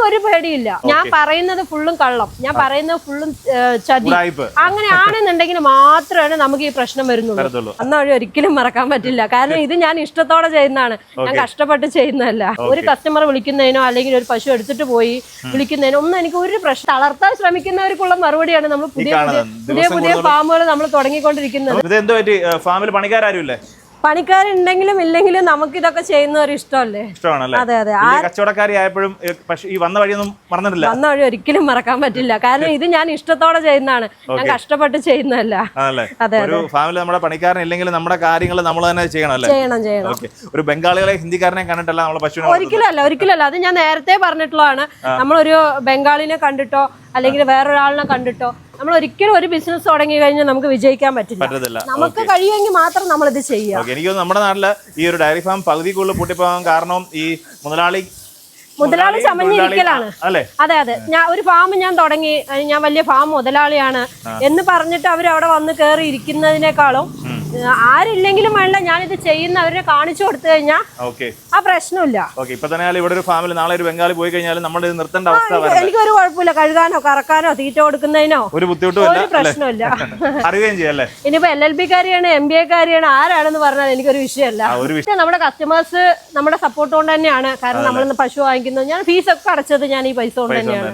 എനിക്ക് ഒരു പേടിയില്ല. ഞാൻ പറയുന്നത് ഫുള്ളും കള്ളം. ഞാൻ പറയുന്നത് ഫുള്ളും ചതി. അങ്ങനെ അങ്ങനെയാണെന്നുണ്ടെങ്കിൽ മാത്രമാണ് നമുക്ക് ഈ പ്രശ്നം വരുന്നുള്ളൂ. അന്ന് വഴി ഒരിക്കലും മറക്കാൻ പറ്റില്ല. കാരണം ഇത് ഞാൻ ഇഷ്ടത്തോടെ ചെയ്യുന്നതാണ്. ഞാൻ കഷ്ടപ്പെട്ട് ചെയ്യുന്നതല്ല. ഒരു കസ്റ്റമർ വിളിക്കുന്നതിനോ അല്ലെങ്കിൽ ഒരു പശു എടുത്തിട്ട് പോയി വിളിക്കുന്നതിനോ ഒന്നും എനിക്ക് ഒരു പ്രശ്നം തളർത്താൻ ശ്രമിക്കുന്നവർക്കുള്ള മറുപടിയാണ് നമ്മൾ പുതിയ പുതിയ പുതിയ പുതിയ ഫാമുകൾ നമ്മൾ തുടങ്ങിക്കൊണ്ടിരിക്കുന്നത്. ഇത് എന്ത് പറ്റി ഫാമിൽ പണിക്കാരും ഇല്ലേ പണിക്കാരുണ്ടെങ്കിലും ഇല്ലെങ്കിലും നമുക്ക് ഇതൊക്കെ ചെയ്യുന്ന ഒരു ഇഷ്ടമല്ലേ? ഇഷ്ടമാണല്ലേ? അതെ അതെ. കച്ചവടക്കാരി ആയപ്പോഴും ഈ വന്ന വഴിയൊന്നും മറന്നിട്ടില്ല. വന്ന വഴി ഒരിക്കലും മറക്കാൻ പറ്റില്ല. കാരണം ഇത് ഞാൻ ഇഷ്ടത്തോടെ ചെയ്യുന്നതാണ്. ഞാൻ കഷ്ടപ്പെട്ട് ചെയ്യുന്നതല്ല. അതെ, ഒരു ഫാമിലി നമ്മുടെ പണിക്കാരൻ ഇല്ലെങ്കിലും നമ്മുടെ കാര്യങ്ങൾ നമ്മൾ തന്നെ ചെയ്യണം ചെയ്യണം ചെയ്യണം. ഒരു ബംഗാളികളെ ഹിന്ദിക്കാരനെ കണ്ടിട്ടല്ല നമ്മളെ പശുവിനെ ഒരിക്കലും അല്ല ഒരിക്കലും അല്ല അത് ഞാൻ നേരത്തെ പറഞ്ഞിട്ടുള്ളതാണ്. നമ്മളൊരു ബംഗാളിനെ കണ്ടിട്ടോ അല്ലെങ്കിൽ വേറൊരാളിനെ കണ്ടിട്ടോ നമ്മൾ ഒരിക്കലും ഒരു ബിസിനസ് തുടങ്ങി കഴിഞ്ഞാൽ നമുക്ക് വിജയിക്കാൻ പറ്റില്ല. നമുക്ക് കഴിയുമെങ്കിൽ മാത്രം നമ്മൾ ഇത് ചെയ്യുക. ഓക്കെ എനിക്ക് നമ്മുടെ നാട്ടിൽ ഈ ഒരു ഡയറി ഫാം പകുതി കൂടുതൽ പൂട്ടിപ്പോകാൻ കാരണം ഈ മുതലാളി മുതലാളി ചമഞ്ഞിരിക്കലാണ്. അതെ അതെ. ഞാൻ ഒരു ഫാം ഞാൻ തുടങ്ങി. ഞാൻ വലിയ ഫാം മുതലാളിയാണ് എന്ന് പറഞ്ഞിട്ട് അവർ അവിടെ വന്ന് കയറി ഇരിക്കുന്നതിനേക്കാളും ആരില്ലെങ്കിലും വേണ്ട ഞാനിത് ചെയ്യുന്ന അവരെ കാണിച്ചു കൊടുത്തു കഴിഞ്ഞാൽ ഓക്കെ. ആ പ്രശ്നമില്ല. ഓക്കെ ഇപ്പൊ തന്നെ ഇവിടെ ഒരു ഫാമിലി നാളെ ഒരു ബംഗാളി പോയി കഴിഞ്ഞാൽ നമ്മൾ നിർത്തേണ്ട അവസ്ഥ എനിക്ക് ഒരു കുഴപ്പമില്ല. കഴുകാനോ കറക്കാനോ തീറ്റ കൊടുക്കുന്നതിനോ ഒരു ബുദ്ധിമുട്ടും പ്രശ്നമില്ല. അറിയുകയും ചെയ്യല്ലേ ഇനിയിപ്പോ എൽ എൽ ബി കാരിയാണ് എം ബി എ കാരിയാണ് ആരാണെന്ന് പറഞ്ഞാൽ എനിക്കൊരു വിഷയമല്ല. നമ്മുടെ കസ്റ്റമേഴ്സ് നമ്മുടെ സപ്പോർട്ട് കൊണ്ട് തന്നെയാണ്. കാരണം നമ്മൾ പശു വാങ്ങിക്കുന്നത് ഞാൻ ഫീസ് ഒക്കെ അടച്ചത് ഞാൻ ഈ പൈസ കൊണ്ട് തന്നെയാണ്.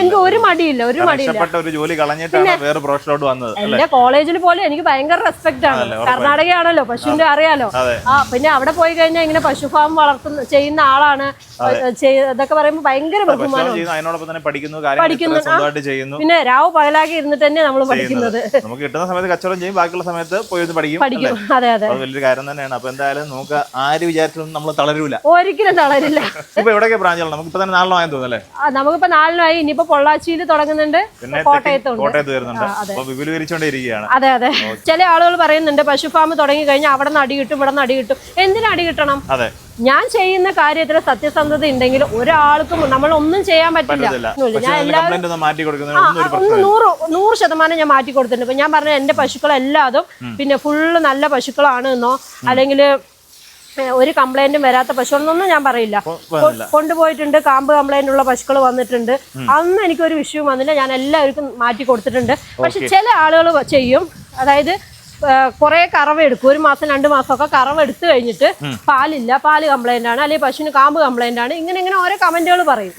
എനിക്ക് ഒരു മടിയില്ല ഒരു മടിയില്ല. ഒരു ജോലി കളഞ്ഞിട്ടാണ് വേറെ പ്രൊഫഷനിലോട്ട് വന്നത് എന്റെ കോളേജിൽ പോലും എനിക്ക് ഭയങ്കര റെസ്പെക്ട് ആണ്. കർണാടകയാണല്ലോ പശുവിന്റെ അറിയാലോ. ആ പിന്നെ അവിടെ പോയി കഴിഞ്ഞാൽ ഇങ്ങനെ പശു ഫാം വളർത്തുന്ന ചെയ്യുന്ന ആളാണ്. ഇതൊക്കെ പറയുമ്പോൾ ഭയങ്കര ബഹുമാനം പഠിക്കുന്നു പിന്നെ രാവ് പകലാക്കി ഇരുന്നിട്ട് തന്നെ നമ്മൾ പഠിക്കുന്നത്. നമുക്ക് കിട്ടുന്ന സമയത്ത് കച്ചവടം ചെയ്യും ബാക്കിയുള്ള സമയത്ത് പോയി പഠിക്കും പഠിക്കും. അതെ അതെ. വലിയൊരു കാര്യം തന്നെയാണ്. അപ്പൊ എന്തായാലും നമുക്ക് ആര് വിചാരിച്ചാലും നമ്മൾ തളരൂല. ഒരിക്കലും തളരില്ല. ഇപ്പൊ എവിടെയൊക്കെ ബ്രാഞ്ചുകൾ നമുക്ക് ഇപ്പൊ തന്നെ ആയെന്ന് തോന്നുന്നല്ലേ നമുക്കിപ്പോ നാലിനായി ഇനിയിപ്പോ പൊള്ളാച്ചിയിൽ തുടങ്ങുന്നുണ്ട്. കോട്ടയത്ത് കോട്ടയത്ത് വരുന്നുണ്ട്. അപ്പൊ വിപുലീകരിച്ചുകൊണ്ടിരിക്കുകയാണ് അതെ അതെ. ചില ആളുകൾ പറയുന്നുണ്ട് പശു ഫാം തുടങ്ങി കഴിഞ്ഞാൽ അവിടെ നിന്ന് അടി കിട്ടും ഇവിടെ നിന്ന് അടി കിട്ടും എന്തിനു അടി കിട്ടണം ഞാൻ ചെയ്യുന്ന കാര്യത്തിൽ സത്യസന്ധത ഉണ്ടെങ്കിൽ ഒരാൾക്കും നമ്മൾ ഒന്നും ചെയ്യാൻ പറ്റില്ല. ഞാൻ എല്ലാവരും നൂറ് നൂറ് ശതമാനം ഞാൻ മാറ്റി കൊടുത്തിട്ടുണ്ട്. ഞാൻ പറഞ്ഞ എന്റെ പശുക്കളെല്ലാതും പിന്നെ ഫുള്ള് നല്ല പശുക്കളാണ് എന്നോ അല്ലെങ്കിൽ ഒരു കംപ്ലൈന്റും വരാത്ത പശുക്കളെന്നൊന്നും ഞാൻ പറയില്ല. കൊണ്ടുപോയിട്ടുണ്ട് കാമ്പ് കംപ്ലൈന്റ് ഉള്ള പശുക്കൾ വന്നിട്ടുണ്ട്. അന്ന് എനിക്കൊരു വിഷയം വന്നില്ല. ഞാൻ എല്ലാവർക്കും മാറ്റി കൊടുത്തിട്ടുണ്ട്. പക്ഷെ ചില ആളുകൾ ചെയ്യും അതായത് കുറെ കറവ എടുക്കും. ഒരു മാസം രണ്ട് മാസമൊക്കെ കറവ് എടുത്തു കഴിഞ്ഞിട്ട് പാലില്ല. പാൽ കംപ്ലൈന്റ് ആണ്. അല്ലെങ്കിൽ പശുവിന് കാമ്പ് കംപ്ലൈന്റ് ആണ്. ഇങ്ങനെ ഇങ്ങനെ ഓരോ കമന്റുകൾ പറയും.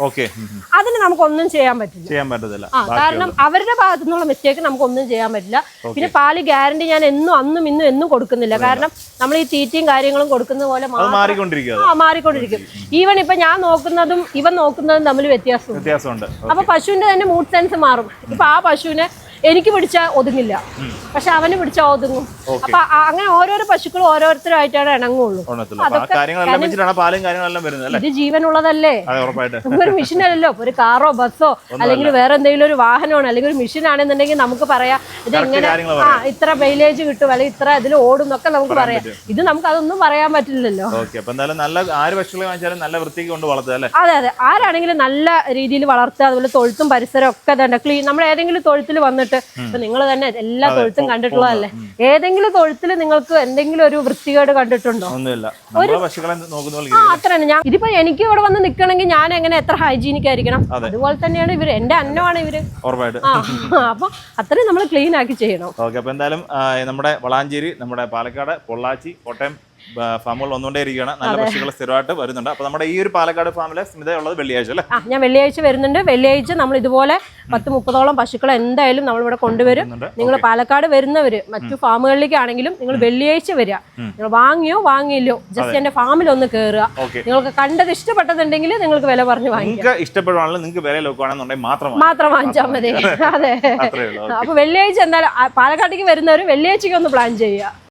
അതിന് നമുക്കൊന്നും ചെയ്യാൻ പറ്റില്ല. ചെയ്യാൻ പറ്റത്തില്ല. കാരണം അവരുടെ ഭാഗത്തു നിന്നുള്ള മിസ്റ്റേക്ക് നമുക്കൊന്നും ചെയ്യാൻ പറ്റില്ല. പിന്നെ പാൽ ഗ്യാരണ്ടി ഞാൻ എന്നും അന്നും ഇന്നും എന്നും കൊടുക്കുന്നില്ല. കാരണം നമ്മൾ ഈ തീറ്റയും കാര്യങ്ങളും കൊടുക്കുന്ന പോലെ ആ മാറിക്കൊണ്ടിരിക്കും. ഈവൻ ഇപ്പൊ ഞാൻ നോക്കുന്നതും ഇവൻ നോക്കുന്നതും തമ്മിൽ വ്യത്യാസം വ്യത്യാസമുണ്ട്. അപ്പൊ പശുവിന്റെ തന്നെ മൂഡ് സെൻസ് മാറും. ഇപ്പൊ ആ പശുവിനെ എനിക്ക് പിടിച്ചാൽ ഒതുങ്ങില്ല. പക്ഷെ അവന് പിടിച്ചാൽ ഒതുങ്ങും. അപ്പൊ അങ്ങനെ ഓരോരോ പശുക്കളും ഓരോരുത്തരായിട്ടാണ് ഇണങ്ങുള്ളൂ. ഇത് ജീവനുള്ളതല്ലേ? ഒരു മെഷീൻ അല്ലല്ലോ. ഒരു കാറോ ബസ്സോ അല്ലെങ്കിൽ വേറെ എന്തെങ്കിലും ഒരു വാഹനമാണ് അല്ലെങ്കിൽ ഒരു മെഷീൻ ആണെന്നുണ്ടെങ്കിൽ നമുക്ക് പറയാം ഇത് എങ്ങനെ ആ ഇത്ര മൈലേജ് കിട്ടും അല്ലെങ്കിൽ ഇത്ര ഇതിൽ ഓടും എന്നൊക്കെ നമുക്ക് പറയാം. ഇത് നമുക്ക് അതൊന്നും പറയാൻ പറ്റില്ലല്ലോ. നല്ല ആര് പശുക്കളെ വാങ്ങിച്ചാലും നല്ല വൃത്തിക്ക് കൊണ്ട് വളർത്തുക അല്ലേ? അതെ അതെ. ആരാണെങ്കിലും നല്ല രീതിയിൽ വളർത്തുക അതുപോലെ തൊഴുത്തും പരിസരം ഒക്കെ തന്നെ. ക്ലീൻ നമ്മൾ ഏതെങ്കിലും തൊഴുത്തിൽ വന്നിട്ട് ഇപ്പൊ നിങ്ങൾ തന്നെ എല്ലാ തൊഴുത്തും കണ്ടിട്ടുള്ളതല്ലേ? ഏതെങ്കിലും തൊഴുത്തിൽ നിങ്ങൾക്ക് എന്തെങ്കിലും ഒരു വൃത്തികേട് കണ്ടിട്ടുണ്ടോ? അത്ര തന്നെ. ഞാൻ ഇതിപ്പോ എനിക്ക് ഇവിടെ വന്ന് നിൽക്കണമെങ്കിൽ ഞാൻ എങ്ങനെ എത്ര ഹൈജീനിക് ആയിരിക്കണം? അതുപോലെ തന്നെയാണ് ഇവർ. എന്റെ അന്നമാണ് ഇവർ. അപ്പൊ അത്രയും നമ്മൾ ക്ലീൻ ആക്കി ചെയ്യണം. ഓക്കെ അപ്പൊ എന്തായാലും നമ്മുടെ വളാഞ്ചേരി നമ്മുടെ പാലക്കാട് പൊള്ളാച്ചി കോട്ടയം ഫാമുകൾ വന്നുകൊണ്ടേ ഇരിക്കുകയാണ്. നല്ല പക്ഷികൾ സ്ഥിരമായിട്ട് വരുന്നുണ്ട്. അപ്പൊ നമ്മുടെ ഈ ഒരു പാലക്കാട് ഫാമിലെ സ്മിത ഉള്ളത് വെള്ളിയാഴ്ച അല്ലേ? ആ ഞാൻ വെള്ളിയാഴ്ച വരുന്നുണ്ട്. വെള്ളിയാഴ്ച നമ്മൾ ഇതുപോലെ പത്ത് മുപ്പതോളം പശുക്കളെ എന്തായാലും നമ്മൾ ഇവിടെ കൊണ്ടുവരും. നിങ്ങൾ പാലക്കാട് വരുന്നവര് മറ്റു ഫാമുകളിലേക്കാണെങ്കിലും നിങ്ങൾ വെള്ളിയാഴ്ച വരിക. നിങ്ങൾ വാങ്ങിയോ വാങ്ങിയില്ലോ ജസ്റ്റ് എന്റെ ഫാമിൽ ഒന്ന് കയറുക നിങ്ങൾക്ക് കണ്ടത് ഇഷ്ടപ്പെട്ടതുണ്ടെങ്കിൽ നിങ്ങൾക്ക് വില പറഞ്ഞു വാങ്ങിക്കാം. ഇഷ്ടപ്പെടുവാണെങ്കിൽ നിങ്ങൾക്ക് വില നോക്കുകയാണെന്നുണ്ടെങ്കിൽ മാത്രം മാത്രം വാങ്ങിച്ചാൽ മതി. അതെ. അപ്പൊ വെള്ളിയാഴ്ച എന്തായാലും പാലക്കാട്ടേക്ക് വരുന്നവർ വെള്ളിയാഴ്ചക്ക് ഒന്ന് പ്ലാൻ ചെയ്യുക.